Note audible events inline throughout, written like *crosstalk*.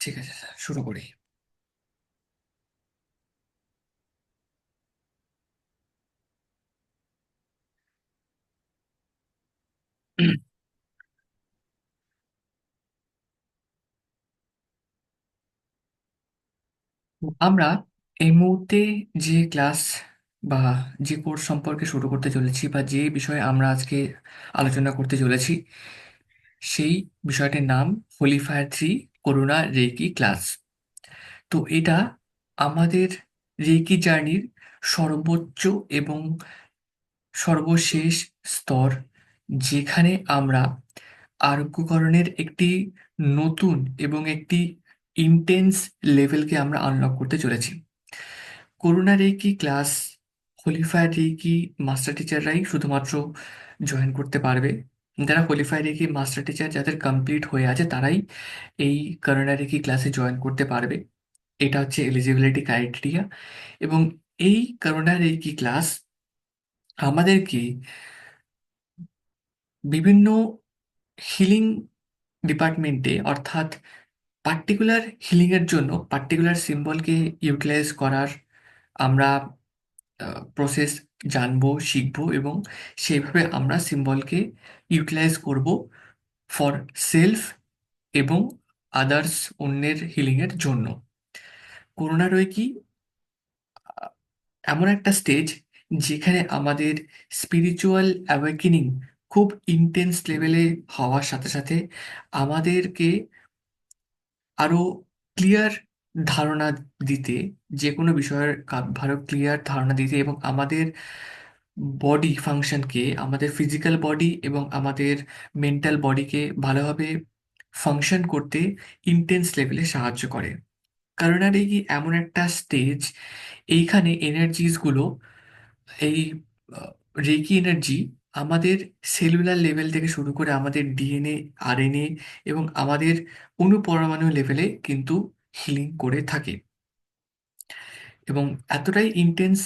ঠিক আছে শুরু করি। আমরা এই মুহূর্তে যে ক্লাস বা যে কোর্স সম্পর্কে শুরু করতে চলেছি বা যে বিষয়ে আমরা আজকে আলোচনা করতে চলেছি, সেই বিষয়টির নাম holy fire three Karuna reiki class. তো এটা আমাদের রেকি জার্নির সর্বোচ্চ এবং সর্বশেষ স্তর, যেখানে আমরা আরোগ্যকরণের একটি নতুন এবং একটি ইন্টেন্স লেভেলকে আমরা আনলক করতে চলেছি। Karuna reiki class holy fire reiki master টিচাররাই শুধুমাত্র জয়েন করতে পারবে। যারা holy fire reiki master teacher যাদের কমপ্লিট হয়ে আছে, তারাই এই করুণা রেকি ক্লাসে জয়েন করতে পারবে। এটা হচ্ছে এলিজিবিলিটি ক্রাইটেরিয়া এবং এই করুণা রেকি ক্লাস আমাদেরকে বিভিন্ন হিলিং ডিপার্টমেন্টে অর্থাৎ পার্টিকুলার হিলিংয়ের জন্য পার্টিকুলার সিম্বলকে ইউটিলাইজ করার আমরা প্রসেস জানব, শিখব এবং সেইভাবে আমরা সিম্বলকে ইউটিলাইজ করব ফর সেলফ এবং আদার্স অন্যের হিলিংয়ের জন্য। করোনা রয়ে কি? এমন একটা স্টেজ যেখানে আমাদের স্পিরিচুয়াল অ্যাওয়েকেনিং খুব ইন্টেন্স লেভেলে হওয়ার সাথে সাথে আমাদেরকে আরও ক্লিয়ার ধারণা দিতে যে কোনো বিষয়ের ভালো ক্লিয়ার ধারণা দিতে এবং আমাদের বডি ফাংশনকে আমাদের ফিজিক্যাল বডি এবং আমাদের মেন্টাল বডিকে ভালোভাবে ফাংশন করতে ইন্টেন্স লেভেলে সাহায্য করে। কারণ আর এই এমন একটা স্টেজ এইখানে এনার্জিসগুলো এই রেকি এনার্জি আমাদের সেলুলার লেভেল থেকে শুরু করে আমাদের ডিএনএ আরএনএ এবং আমাদের অণুপরমাণু লেভেলে কিন্তু হিলিং করে থাকে। এবং এতটাই ইন্টেন্স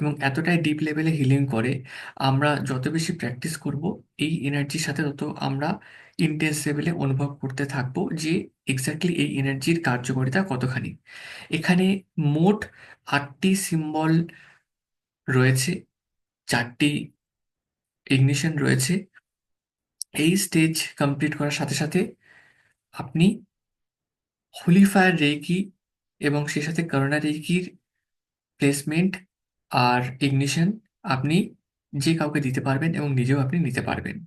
এবং এতটাই ডিপ লেভেলে হিলিং করে, আমরা যত বেশি প্র্যাকটিস করব, এই এনার্জির সাথে তত আমরা ইন্টেন্স লেভেলে অনুভব করতে থাকব যে এক্স্যাক্টলি এই এনার্জির কার্যকারিতা কতখানি। এখানে মোট আটটি সিম্বল রয়েছে, চারটি ইগনিশন রয়েছে। এই স্টেজ কমপ্লিট করার সাথে সাথে আপনি হোলি ফায়ার রেকি এবং সেই সাথে করোনা রেকির প্লেসমেন্ট আর ইগনিশন আপনি যে কাউকে দিতে পারবেন এবং নিজেও আপনি নিতে পারবেন।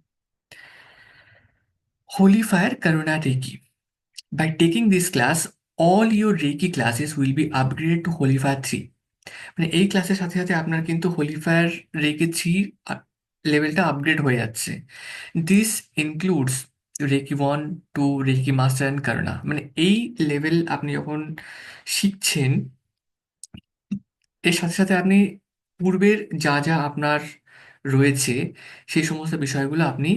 Holy fire Karuna reiki By taking this class, all your Reiki classes will be upgraded to Holy Fire 3 মানে এই ক্লাসের সাথে সাথে আপনার কিন্তু হোলি ফায়ার রেকি থ্রি লেভেলটা আপগ্রেড হয়ে যাচ্ছে। This includes reiki one two reiki master and Karuna মানে এই লেভেল আপনি যখন শিখছেন, এর সাথে সাথে আপনি পূর্বের যা যা আপনার রয়েছে, সেই সমস্ত বিষয়গুলো আপনি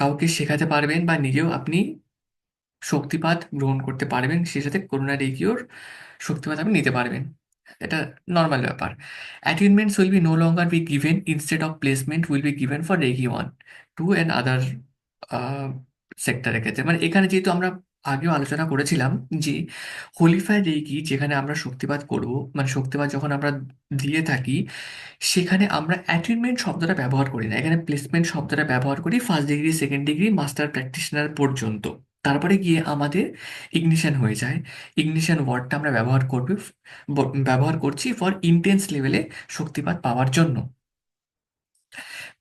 কাউকে শেখাতে পারবেন বা নিজেও আপনি শক্তিপাত গ্রহণ করতে পারবেন, সেই সাথে করোনা রেকিওর শক্তিপাত আপনি নিতে পারবেন। এটা নর্মাল ব্যাপার। Attunements will be no longer be given instead of placement will be given for reiki one two and other সেক্টরের ক্ষেত্রে। মানে এখানে যেহেতু আমরা আগেও আলোচনা করেছিলাম যে হোলিফায়ার রেকি যেখানে আমরা শক্তিপাত করব মানে শক্তিপাত যখন আমরা দিয়ে থাকি, সেখানে আমরা অ্যাটেনমেন্ট শব্দটা ব্যবহার করি না। এখানে প্লেসমেন্ট শব্দটা ব্যবহার করি first degree second degree master practitioner পর্যন্ত। তারপরে গিয়ে আমাদের ইগনিশন হয়ে যায়। ইগনিশন ওয়ার্ডটা আমরা ব্যবহার করবে, ব্যবহার করছি ফর ইন্টেন্স লেভেলে শক্তিপাত পাওয়ার জন্য।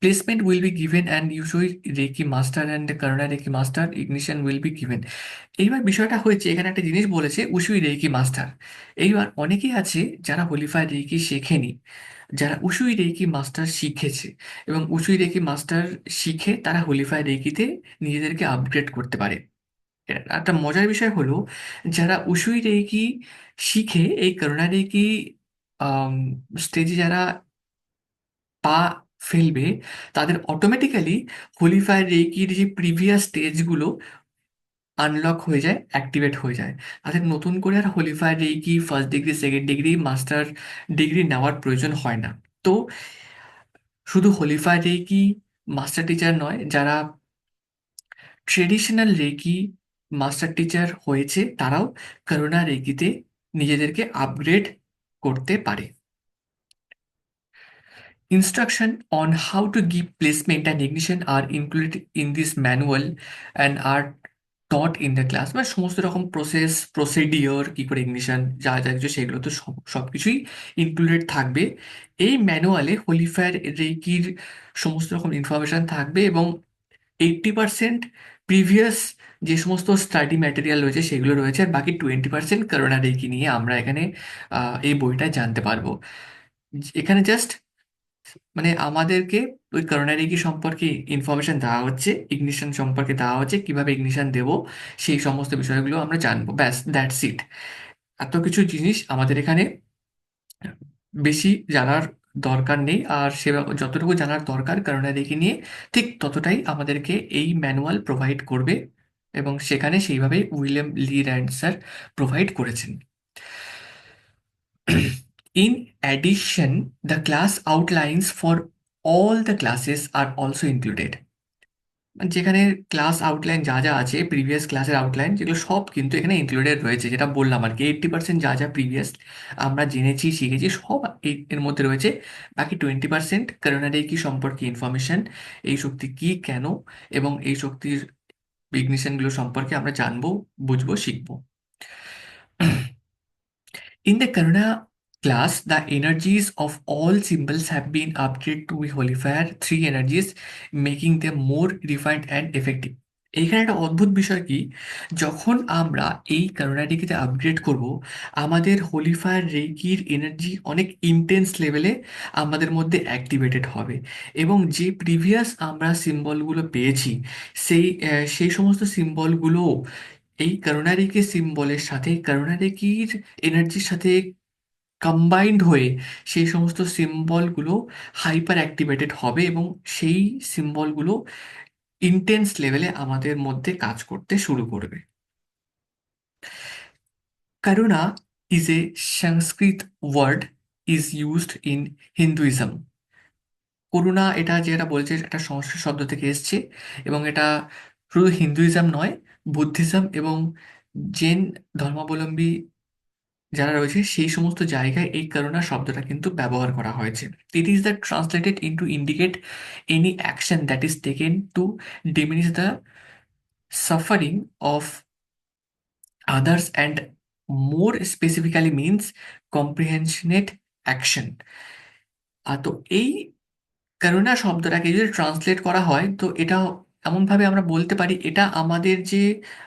Placement will be given and usually reiki master and Karuna reiki master ignition will be given এইবার বিষয়টা হয়েছে, এখানে একটা জিনিস বলেছে, উসুই রেকি মাস্টার এইবার অনেকেই আছে যারা হোলিফাই রেকি শেখেনি, যারা উসুই রেকি মাস্টার শিখেছে এবং উসুই রেকি মাস্টার শিখে তারা হোলিফাই রেকিতে নিজেদেরকে আপগ্রেড করতে পারে। একটা মজার বিষয় হলো, যারা উসুই রেকি শিখে, এই করোনা রেকি স্টেজে যারা পা ফেলবে, তাদের অটোমেটিক্যালি হোলিফায়ার রেকির যে প্রিভিয়াস স্টেজগুলো আনলক হয়ে যায় অ্যাক্টিভেট হয়ে যায়। তাদের নতুন করে আর holy fire reiki first degree second degree master degree নেওয়ার প্রয়োজন হয় না। তো শুধু হোলিফায়ার রেকি মাস্টার টিচার নয়, যারা ট্রেডিশনাল রেকি মাস্টার টিচার হয়েছে, তারাও করোনা রেকিতে নিজেদেরকে আপগ্রেড করতে পারে। Instruction on how to give placement and ignition are included in this manual and are taught in the class. মানে সমস্ত রকম প্রসেস প্রসিডিওর কি করে ইগনিশন যা যা কিছু, সেগুলো তো সব সবকিছুই ইনক্লুডেড থাকবে। এই ম্যানুয়ালে হোলিফায়ার রেকির সমস্ত রকম ইনফরমেশন থাকবে এবং এইট্টি পার্সেন্ট প্রিভিয়াস যে সমস্ত স্টাডি ম্যাটেরিয়াল রয়েছে, সেগুলো রয়েছে আর বাকি টোয়েন্টি পার্সেন্ট করোনা রেকি নিয়ে আমরা এখানে এই বইটা জানতে পারব। এখানে জাস্ট মানে আমাদেরকে ওই করোনারি কি সম্পর্কে ইনফরমেশন দেওয়া হচ্ছে ইগনিশন সম্পর্কে দেওয়া হচ্ছে, কীভাবে ইগনিশন দেব, সেই সমস্ত বিষয়গুলো আমরা জানব। ব্যাস দ্যাটস ইট এত কিছু জিনিস আমাদের এখানে বেশি জানার দরকার নেই, আর সে যতটুকু জানার দরকার করোনারিকে নিয়ে, ঠিক ততটাই আমাদেরকে এই ম্যানুয়াল প্রোভাইড করবে এবং সেখানে সেইভাবে William Lee Rand sir provide করেছেন। In addition, the class outlines for all the classes are also included. যেখানে ক্লাস আউটলাইন যা যা আছে প্রিভিয়াস ক্লাসের আউটলাইন যেগুলো সব কিন্তু এখানে ইনক্লুডেড রয়েছে যেটা বললাম আর কি। এইট্টি পার্সেন্ট যা যা প্রিভিয়াস আমরা জেনেছি শিখেছি সব এর মধ্যে রয়েছে। বাকি টোয়েন্টি পার্সেন্ট করোনারি কি সম্পর্কে ইনফরমেশন এই শক্তি কি কেন এবং এই শক্তির ইগনিশনগুলো সম্পর্কে আমরা জানব বুঝব শিখব। *clears throat* In the Karuna class, the energies of all symbols have been upgraded to holifier. Three energies, making them more refined and effective. এখানে একটা অদ্ভুত বিষয় কি? যখন আমরা এই করোনাটিকে আপগ্রেড করব আমাদের হোলিফায়ার রেকির এনার্জি অনেক ইন্টেন্স লেভেলে আমাদের মধ্যে অ্যাক্টিভেটেড হবে। এবং যে প্রিভিয়াস আমরা সিম্বলগুলো পেয়েছি সেই সেই সমস্ত সিম্বলগুলো এই করোনারিকে সিম্বলের সাথে করোনারিকির এনার্জির সাথে কম্বাইন্ড হয়ে সেই সমস্ত সিম্বলগুলো হাইপার অ্যাক্টিভেটেড হবে এবং সেই সিম্বলগুলো ইন্টেন্স লেভেলে আমাদের মধ্যে কাজ করতে শুরু করবে। Karuna is a Sanskrit word is used in Hinduism Karuna এটা যেটা বলছে একটা সংস্কৃত শব্দ থেকে এসছে এবং এটা শুধু হিন্দুইজম নয় বুদ্ধিজম এবং জৈন ধর্মাবলম্বী যারা রয়েছে সেই সমস্ত জায়গায় এই করোনা শব্দটা কিন্তু ব্যবহার করা হয়েছে। It is the translated into indicate any action that is taken to diminish the suffering of others and more specifically means compassionate action আর তো এই করোনা শব্দটাকে যদি ট্রান্সলেট করা হয়, তো এটা এমনভাবে আমরা বলতে পারি, এটা আমাদের যে,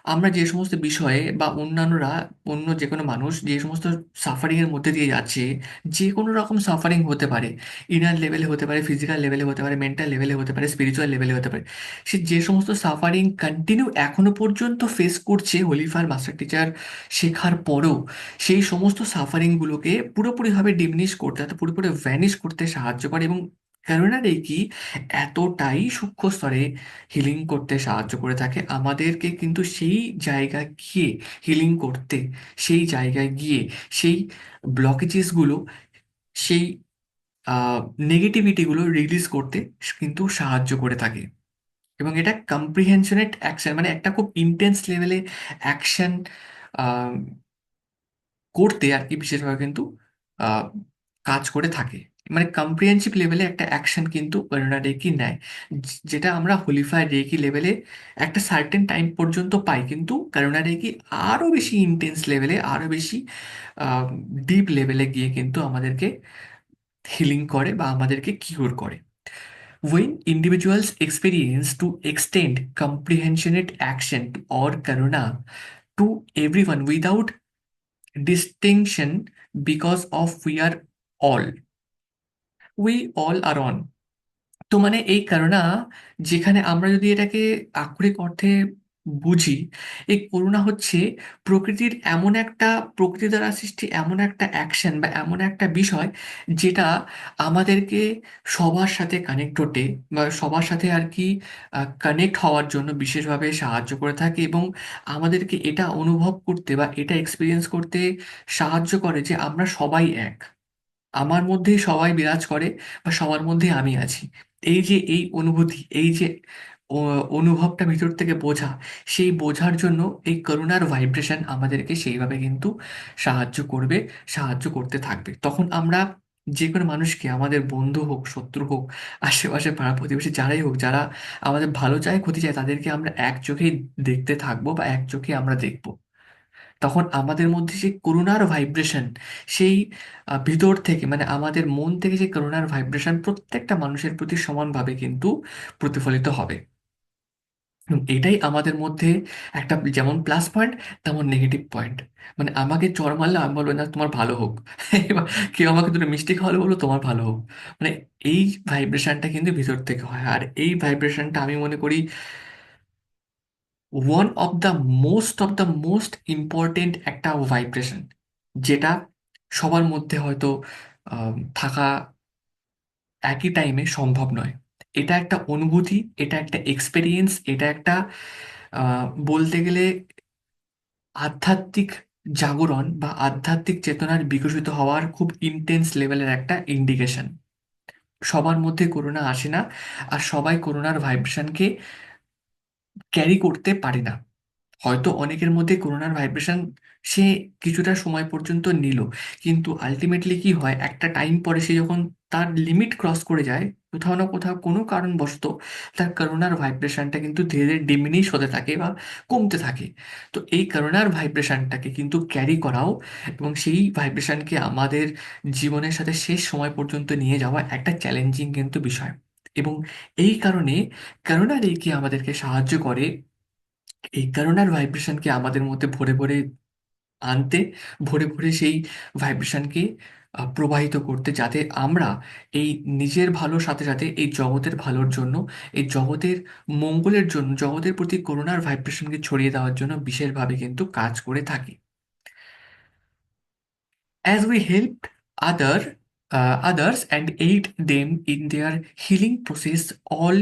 আমরা যে সমস্ত বিষয়ে বা অন্যান্যরা, অন্য যে কোনো মানুষ যে সমস্ত সাফারিংয়ের মধ্যে দিয়ে যাচ্ছে যে কোনো রকম সাফারিং হতে পারে। ইনার লেভেলে হতে পারে ফিজিক্যাল লেভেলে হতে পারে মেন্টাল লেভেলে হতে পারে স্পিরিচুয়াল লেভেলে হতে পারে। সে যে সমস্ত সাফারিং কন্টিনিউ এখনও পর্যন্ত ফেস করছে হোলিফার মাস্টার টিচার শেখার পরেও, সেই সমস্ত সাফারিংগুলোকে পুরোপুরিভাবে ডিমিনিশ করতে, অর্থাৎ পুরোপুরি ভ্যানিশ করতে সাহায্য করে এবং কেননা রেকি এতটাই সূক্ষ্ম স্তরে হিলিং করতে সাহায্য করে থাকে। আমাদেরকে কিন্তু সেই জায়গায় গিয়ে হিলিং করতে, সেই জায়গায় গিয়ে সেই ব্লকেজেসগুলো সেই নেগেটিভিটিগুলো রিলিজ করতে কিন্তু সাহায্য করে থাকে। এবং এটা কম্প্রিহেনশনেট অ্যাকশন মানে একটা খুব ইন্টেন্স লেভেলে অ্যাকশন করতে আর কি বিশেষভাবে কিন্তু কাজ করে থাকে। মানে কম্প্রিহেনসিভ লেভেলে একটা অ্যাকশন কিন্তু করোনা রেকি নেয়। যেটা আমরা হোলিফাই রেকি লেভেলে একটা সার্টেন টাইম পর্যন্ত পাই, কিন্তু করোনা রেকি আরও বেশি ইন্টেন্স লেভেলে আরও বেশি ডিপ লেভেলে গিয়ে কিন্তু আমাদেরকে হিলিং করে বা আমাদেরকে কিওর করে। When individuals experience to extend comprehensionate action or karuna to everyone without distinction because of we are all we all are on তো মানে এই করোনা যেখানে আমরা যদি এটাকে আক্ষরিক অর্থে বুঝি, এই করোনা হচ্ছে প্রকৃতির এমন একটা, প্রকৃতি দ্বারা সৃষ্টি এমন একটা অ্যাকশন বা এমন একটা বিষয় যেটা আমাদেরকে সবার সাথে কানেক্ট হতে বা সবার সাথে আর কি কানেক্ট হওয়ার জন্য বিশেষভাবে সাহায্য করে থাকে এবং আমাদেরকে এটা অনুভব করতে বা এটা এক্সপিরিয়েন্স করতে সাহায্য করে যে আমরা সবাই এক। আমার মধ্যেই সবাই বিরাজ করে বা সবার মধ্যে আমি আছি। এই যে, এই অনুভূতি, এই যে অনুভবটা ভিতর থেকে বোঝা, সেই বোঝার জন্য এই করুণার ভাইব্রেশন আমাদেরকে সেইভাবে কিন্তু সাহায্য করবে, সাহায্য করতে থাকবে। তখন আমরা যে কোনো মানুষকে, আমাদের বন্ধু হোক, শত্রু হোক, আশেপাশে পাড়া প্রতিবেশী যারাই হোক, যারা আমাদের ভালো চায়, ক্ষতি চায়, তাদেরকে আমরা এক চোখেই দেখতে থাকব বা এক চোখে আমরা দেখব। তখন আমাদের মধ্যে যে করুণার ভাইব্রেশন সেই ভিতর থেকে মানে আমাদের মন থেকে যে করুণার ভাইব্রেশন প্রত্যেকটা মানুষের প্রতি সমানভাবে কিন্তু প্রতিফলিত হবে। এটাই আমাদের মধ্যে একটা যেমন প্লাস পয়েন্ট তেমন নেগেটিভ পয়েন্ট মানে আমাকে চড় মারলে আমি বলব, না, তোমার ভালো হোক। এবার কেউ আমাকে দুটো মিষ্টি খাওয়ালে বলব তোমার ভালো হোক। মানে এই ভাইব্রেশনটা কিন্তু ভিতর থেকে হয়। আর এই ভাইব্রেশনটা আমি মনে করি one of the most of the most important একটা ভাইব্রেশন যেটা সবার মধ্যে হয়তো থাকা একই টাইমে সম্ভব নয়। এটা একটা অনুভূতি, এটা একটা এক্সপেরিয়েন্স এটা একটা বলতে গেলে আধ্যাত্মিক জাগরণ বা আধ্যাত্মিক চেতনার বিকশিত হওয়ার খুব ইন্টেন্স লেভেলের একটা ইন্ডিকেশন সবার মধ্যে করোনা আসে না, আর সবাই করোনার ভাইব্রেশনকে ক্যারি করতে পারে না। হয়তো অনেকের মধ্যে করোনার ভাইব্রেশন সে কিছুটা সময় পর্যন্ত নিল, কিন্তু আলটিমেটলি কি হয়, একটা টাইম পরে সে যখন তার লিমিট ক্রস করে যায়, কোথাও না কোথাও কোনো কারণবশত তার করোনার ভাইব্রেশনটা কিন্তু ধীরে ধীরে ডিমিনিশ হতে থাকে বা কমতে থাকে। তো এই করোনার ভাইব্রেশনটাকে কিন্তু ক্যারি করাও এবং সেই ভাইব্রেশনকে আমাদের জীবনের সাথে শেষ সময় পর্যন্ত নিয়ে যাওয়া একটা চ্যালেঞ্জিং কিন্তু বিষয়। এবং এই কারণে করোনা রেকি আমাদেরকে সাহায্য করে, এই কারণার ভাইব্রেশনকে আমাদের মধ্যে ভরে ভরে আনতে, ভরে ভরে সেই ভাইব্রেশনকে প্রবাহিত করতে যাতে আমরা এই নিজের ভালোর সাথে সাথে এই জগতের ভালোর জন্য, এই জগতের মঙ্গলের জন্য, জগতের প্রতি করুণার ভাইব্রেশনকে ছড়িয়ে দেওয়ার জন্য বিশেষভাবে কিন্তু কাজ করে থাকি। As we help other uh, others and aid them in their healing process, all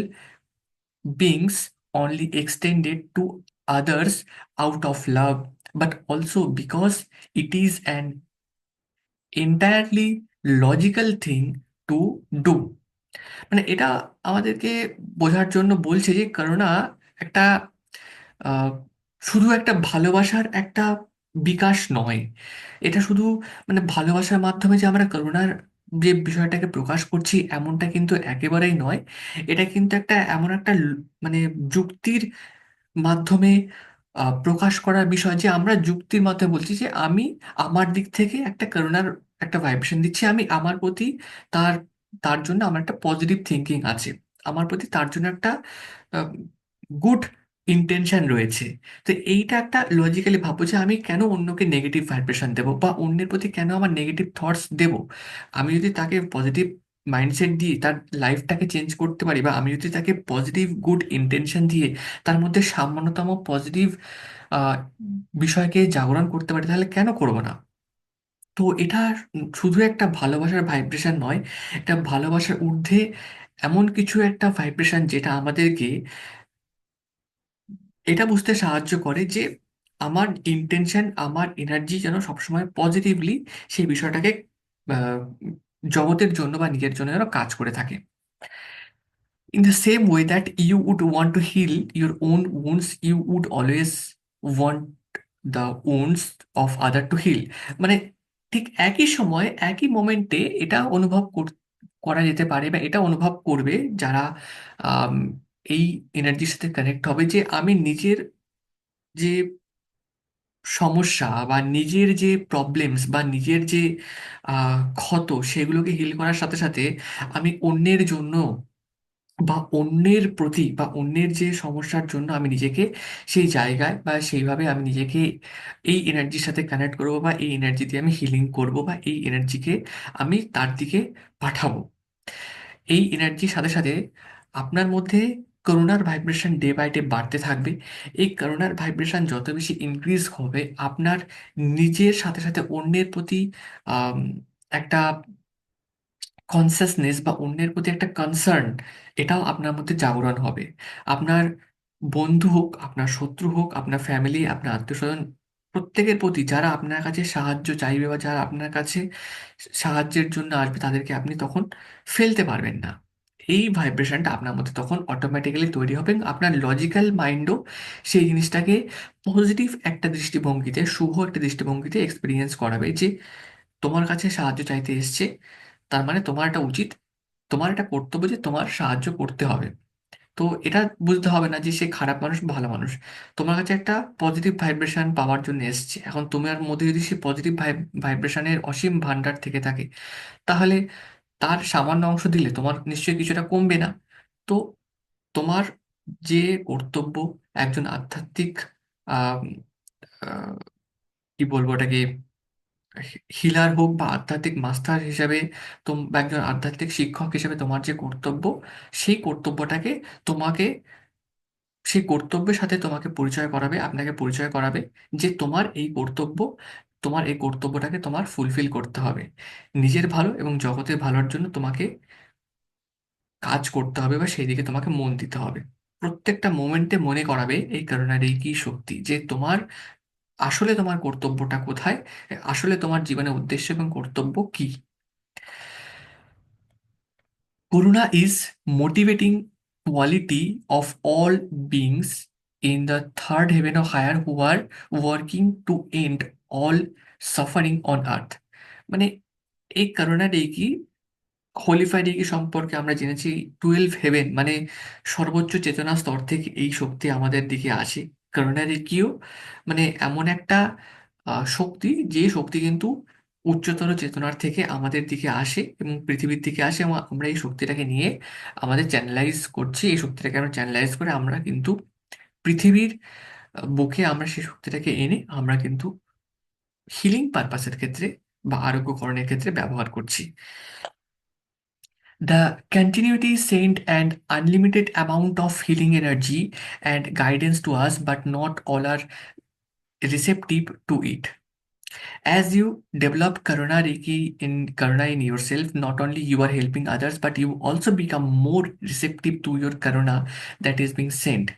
beings only extended to others out of love, but also because it is an entirely logical thing to do. মানে এটা আমাদেরকে বোঝার জন্য বলছে যে corona একটা শুধু একটা ভালোবাসার একটা বিকাশ নয় এটা শুধু মানে ভালোবাসার মাধ্যমে যে আমরা করোনার যে বিষয়টাকে প্রকাশ করছি এমনটা কিন্তু একেবারেই নয়। এটা কিন্তু একটা এমন একটা মানে যুক্তির মাধ্যমে প্রকাশ করার বিষয় যে আমরা যুক্তির মাধ্যমে বলছি যে আমি আমার দিক থেকে একটা করোনার একটা ভাইব্রেশন দিচ্ছি, আমি আমার প্রতি তার তার জন্য আমার একটা পজিটিভ থিঙ্কিং আছে। আমার প্রতি তার জন্য একটা গুড ইন্টেনশন রয়েছে। তো এইটা একটা লজিক্যালি ভাববো যে আমি কেন অন্যকে নেগেটিভ ভাইব্রেশন দেবো বা অন্যের প্রতি কেন আমার নেগেটিভ থটস দেবো? আমি যদি তাকে পজিটিভ মাইন্ডসেট দিয়ে তার লাইফটাকে চেঞ্জ করতে পারি বা আমি যদি তাকে পজিটিভ গুড ইন্টেনশন দিয়ে তার মধ্যে সামান্যতম পজিটিভ বিষয়কে জাগরণ করতে পারি, তাহলে কেন করব না? তো এটা শুধু একটা ভালোবাসার ভাইব্রেশন নয়, এটা ভালোবাসার ঊর্ধ্বে এমন কিছু একটা ভাইব্রেশন যেটা আমাদেরকে এটা বুঝতে সাহায্য করে যে আমার ইন্টেনশন আমার এনার্জি যেন সবসময় পজিটিভলি সেই বিষয়টাকে জগতের জন্য বা নিজের জন্য যেন কাজ করে থাকে In the same way that you would want to heal your own wounds, you would always want the wounds of other to heal. মানে ঠিক একই সময় একই মোমেন্টে এটা অনুভব কর- যেতে পারে বা এটা অনুভব করবে যারা এই এনার্জির সাথে কানেক্ট হবে যে আমি নিজের যে সমস্যা বা নিজের যে প্রবলেমস বা নিজের যে ক্ষত সেগুলোকে হিল করার সাথে সাথে আমি অন্যের জন্য বা অন্যের প্রতি বা অন্যের যে সমস্যার জন্য আমি নিজেকে সেই জায়গায় বা সেইভাবে আমি নিজেকে এই এনার্জির সাথে কানেক্ট করব বা এই এনার্জি দিয়ে আমি হিলিং করব বা এই এনার্জিকে আমি তার দিকে পাঠাবো। এই এনার্জির সাথে সাথে আপনার মধ্যে করোনার ভাইব্রেশন ডে বাই ডে বাড়তে থাকবে। এই করোনার ভাইব্রেশন যত বেশি ইনক্রিজ হবে, আপনার নিজের সাথে সাথে অন্যের প্রতি একটা কনসাসনেস বা অন্যের প্রতি একটা কনসার্ন এটাও আপনার মধ্যে জাগরণ হবে। আপনার বন্ধু হোক, আপনার শত্রু হোক, আপনার ফ্যামিলি আপনার আত্মীয়স্বজন, প্রত্যেকের প্রতি যারা আপনার কাছে সাহায্য চাইবে বা যারা আপনার কাছে সাহায্যের জন্য আসবে, তাদেরকে আপনি তখন ফেলতে পারবেন না। এই ভাইব্রেশনটা আপনার মধ্যে তখন অটোমেটিক্যালি তৈরি হবে আপনার লজিক্যাল মাইন্ডও সেই জিনিসটাকে পজিটিভ একটা দৃষ্টিভঙ্গিতে, শুভ একটা দৃষ্টিভঙ্গিতে এক্সপিরিয়েন্স করাবে। যে তোমার কাছে সাহায্য চাইতে এসছে, তার মানে তোমার এটা উচিত, তোমার এটা কর্তব্য যে তোমার সাহায্য করতে হবে। তো এটা বুঝতে হবে না যে সে খারাপ মানুষ ভালো মানুষ। তোমার কাছে একটা পজিটিভ ভাইব্রেশন পাওয়ার জন্য এসছে। এখন তোমার মধ্যে যদি সে পজিটিভ ভাইব্রেশনের অসীম ভান্ডার থেকে থাকে, তাহলে তার সামান্য অংশ দিলে তোমার নিশ্চয়ই কিছুটা কমবে না। তো তোমার যে কর্তব্য একজন আধ্যাত্মিক, আহ কি বলব ওটাকে, হিলার হোক বা আধ্যাত্মিক মাস্টার হিসাবে তোম, বা একজন আধ্যাত্মিক শিক্ষক হিসেবে তোমার যে কর্তব্য, সেই কর্তব্যটাকে তোমাকে, সেই কর্তব্যের সাথে তোমাকে পরিচয় করাবে, আপনাকে পরিচয় করাবে যে তোমার এই কর্তব্য তোমার এই কর্তব্যটাকে তোমার ফুলফিল করতে হবে। নিজের ভালো এবং জগতের ভালোর জন্য তোমাকে কাজ করতে হবে বা সেই দিকে তোমাকে মন দিতে হবে। প্রত্যেকটা মোমেন্টে মনে করাবে এই করুণার এই কি শক্তি যে তোমার আসলে তোমার কর্তব্যটা কোথায়, আসলে তোমার জীবনের উদ্দেশ্য এবং কর্তব্য কি। Karuna is motivating quality of all beings in the third heaven or higher who are working to end all suffering on earth. মানে এই করুণা কি হোলিফাইড রেকি সম্পর্কে আমরা জেনেছি টুয়েলভ হেভেন মানে সর্বোচ্চ চেতনা স্তর থেকে এই শক্তি আমাদের দিকে আসে। করুণা রেকিও মানে এমন একটা শক্তি, যে শক্তি কিন্তু উচ্চতর চেতনার থেকে আমাদের দিকে আসে এবং পৃথিবীর দিকে আসে এবং আমরা এই শক্তিটাকে নিয়ে আমাদের চ্যানেলাইজ করছি। এই শক্তিটাকে আমরা চ্যানেলাইজ করে আমরা কিন্তু পৃথিবীর বুকে আমরা সেই শক্তিটাকে এনে আমরা কিন্তু হিলিং পারপাসের ক্ষেত্রে বা আরোগ্যকরণের ক্ষেত্রে ব্যবহার করছি The continuity sent an unlimited amount of healing energy and guidance to us, but not all are receptive to it. As you develop Karuna Reiki in Karuna in yourself, not only you are helping others, but you also become more receptive to your Karuna that is being sent.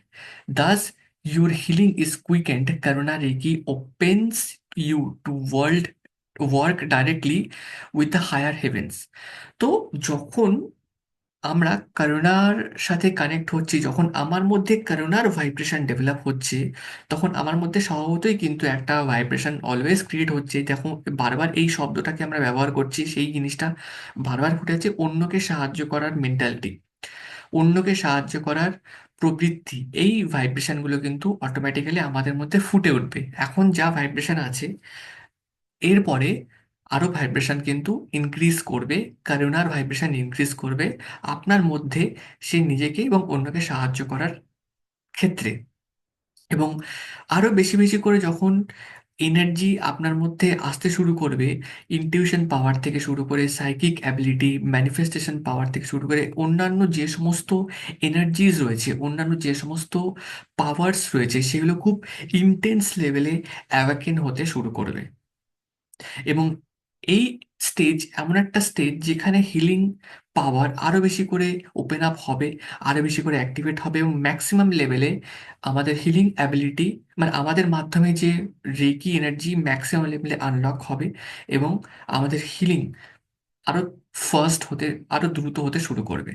Thus, your healing is quickened. Karuna Reiki opens you to world work directly with the higher heavens. তো যখন আমরা করুণার সাথে connect হচ্ছি, যখন আমার মধ্যে করুণার ভাইব্রেশন ডেভেলপ হচ্ছে, তখন আমার মধ্যে স্বভাবতই কিন্তু একটা ভাইব্রেশন অলওয়েজ ক্রিয়েট হচ্ছে দেখো, বারবার এই শব্দটাকে আমরা ব্যবহার করছি, সেই জিনিসটা বারবার ফুটে আছে অন্যকে সাহায্য করার মেন্টালিটি অন্যকে সাহায্য করার প্রবৃত্তি, এই ভাইব্রেশনগুলো কিন্তু অটোমেটিক্যালি আমাদের মধ্যে ফুটে উঠবে। এখন যা ভাইব্রেশন আছে, এরপরে আরও ভাইব্রেশন কিন্তু ইনক্রিজ করবে করুণার ভাইব্রেশন ইনক্রিজ করবে আপনার মধ্যে সে নিজেকে এবং অন্যকে সাহায্য করার ক্ষেত্রে। এবং আরও বেশি বেশি করে যখন এনার্জি আপনার মধ্যে আসতে শুরু করবে ইনটিউশন পাওয়ার থেকে শুরু করে সাইকিক অ্যাবিলিটি ম্যানিফেস্টেশন পাওয়ার থেকে শুরু করে অন্যান্য যে সমস্ত এনার্জিজ রয়েছে, অন্যান্য যে সমস্ত পাওয়ার্স রয়েছে, সেগুলো খুব ইন্টেন্স লেভেলে অ্যাওয়াকেন হতে শুরু করবে। এবং এই স্টেজ এমন একটা স্টেজ যেখানে হিলিং পাওয়ার আরও বেশি করে ওপেন আপ হবে আরও বেশি করে অ্যাক্টিভেট হবে এবং ম্যাক্সিমাম লেভেলে আমাদের হিলিং অ্যাবিলিটি মানে আমাদের মাধ্যমে যে রেকি এনার্জি ম্যাক্সিমাম লেভেলে আনলক হবে এবং আমাদের হিলিং আরও ফার্স্ট হতে আরও দ্রুত হতে শুরু করবে।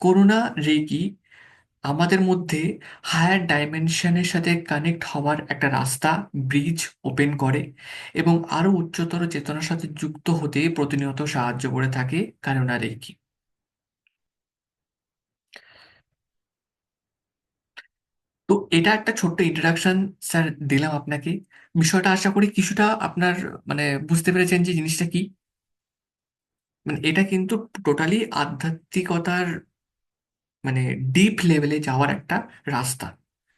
করোনা রেকি আমাদের মধ্যে হায়ার ডাইমেনশনের সাথে কানেক্ট হওয়ার একটা রাস্তা ব্রিজ ওপেন করে এবং আরও উচ্চতর চেতনার সাথে যুক্ত হতে প্রতিনিয়ত সাহায্য করে থাকে কারণ আর কি? তো এটা একটা ছোট্ট ইন্ট্রোডাকশন স্যার দিলাম আপনাকে। বিষয়টা আশা করি কিছুটা আপনার মানে বুঝতে পেরেছেন যে জিনিসটা কি? মানে এটা কিন্তু টোটালি আধ্যাত্মিকতার মানে ডিপ লেভেলে যাওয়ার একটা রাস্তা।